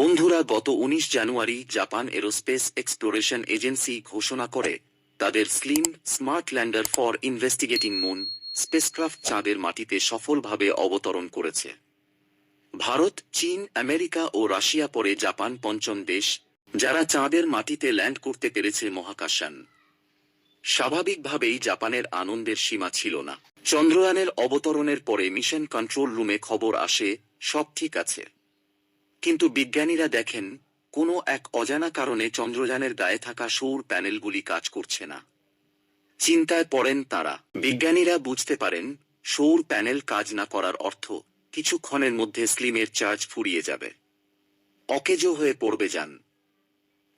বন্ধুরা, গত উনিশ জানুয়ারি জাপান এরোস্পেস এক্সপ্লোরেশন এজেন্সি ঘোষণা করে, তাদের slim smart lander for investigating moon spacecraft চাঁদের মাটিতে সফলভাবে অবতরণ করেছে। ভারত, চীন, আমেরিকা ও রাশিয়া পরে জাপান পঞ্চম দেশ, যারা চাঁদের মাটিতে ল্যান্ড করতে পেরেছে মহাকাশযান। স্বাভাবিকভাবেই জাপানের আনন্দের সীমা ছিল না। চন্দ্রয়ানের অবতরণের পরে মিশন কন্ট্রোল রুমে খবর আসে, সব ঠিক আছে। কিন্তু বিজ্ঞানীরা দেখেন, কোনো এক অজানা কারণে চন্দ্রযানের গায়ে থাকা সৌর প্যানেলগুলি কাজ করছে না। চিন্তায় পড়েন তারা। বিজ্ঞানীরা বুঝতে পারেন, সৌর প্যানেল কাজ না করার অর্থ কিছুক্ষণের মধ্যে স্লিমের চার্জ ফুরিয়ে যাবে। অকেজো হয়ে পড়বে যান।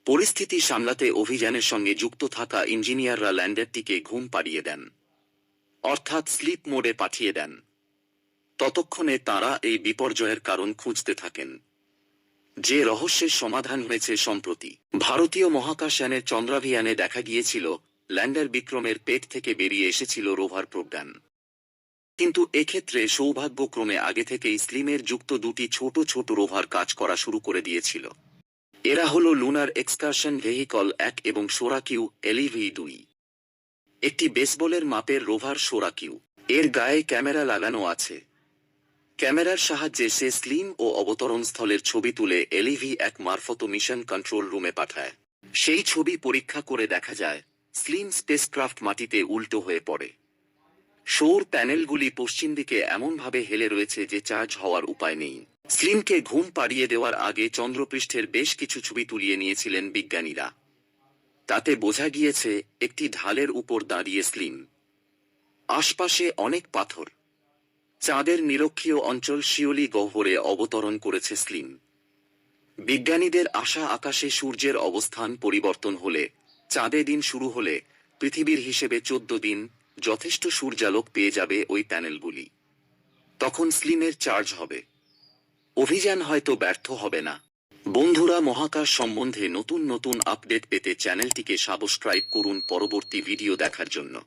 পরিস্থিতি সামলাতে অভিযানের সঙ্গে যুক্ত থাকা ইঞ্জিনিয়াররা ল্যান্ডারটিকে ঘুম পাড়িয়ে দেন। অর্থাৎ স্লিপ মোডে পাঠিয়ে দেন। ততক্ষণে তারা এই বিপর্যয়ের কারণ খুঁজতে থাকেন। যে রহস্যের সমাধান হয়েছে সম্প্রতি। ভারতীয় মহাকাশযানের চন্দ্রাভিয়ানে দেখা গিয়েছিল, ল্যান্ডার বিক্রমের পেট থেকে বেরিয়ে এসেছিল রোভার প্রোগ্রাম কিন্তু এক্ষেত্রে সৌভাগ্যক্রমে আগে থেকেই স্লিমের যুক্ত দুটি ছোট ছোট রোভার কাজ করা শুরু করে দিয়েছিল। এরা হল লুনার এক্সকারশন ভেহিকল এক এবং সোরাকিউ এলিভি দুই। একটি বেসবলের মাপের রোভার সোরাকিউ। এর গায়ে ক্যামেরা লাগানো আছে। ক্যামেরার সাহায্যে সে স্লিম ও অবতরণ স্থলের ছবি তুলে এলিভি এক মারফত মিশন কন্ট্রোল রুমে পাঠায়। সেই ছবি পরীক্ষা করে দেখা যায়, স্লিম স্পেসক্রাফট মাটিতে উল্টো হয়ে পড়ে। সৌর প্যানেলগুলি পশ্চিম দিকে এমনভাবে হেলে রয়েছে যে চার্জ হওয়ার উপায় নেই। স্লিমকে ঘুম পাড়িয়ে দেওয়ার আগে চন্দ্রপৃষ্ঠের বেশ কিছু ছবি তুলিয়ে নিয়েছিলেন বিজ্ঞানীরা। তাতে বোঝা গিয়েছে, একটি ঢালের উপর দাঁড়িয়ে স্লিম। আশপাশে অনেক পাথর। চাঁদের নিরক্ষীয় অঞ্চল শিওলি গহ্বরে অবতরণ করেছে স্লিম। বিজ্ঞানীদের আশা আকাশে সূর্যের অবস্থান পরিবর্তন হলে, চাঁদে দিন শুরু হলে, পৃথিবীর হিসেবে চোদ্দ দিন যথেষ্ট সূর্যালোক পেয়ে যাবে ওই প্যানেলগুলি। তখন স্লিমের চার্জ হবে। অভিযান হয়তো ব্যর্থ হবে না। বন্ধুরা, মহাকাশ সম্বন্ধে নতুন নতুন আপডেট পেতে চ্যানেলটিকে সাবস্ক্রাইব করুন পরবর্তী ভিডিও দেখার জন্য।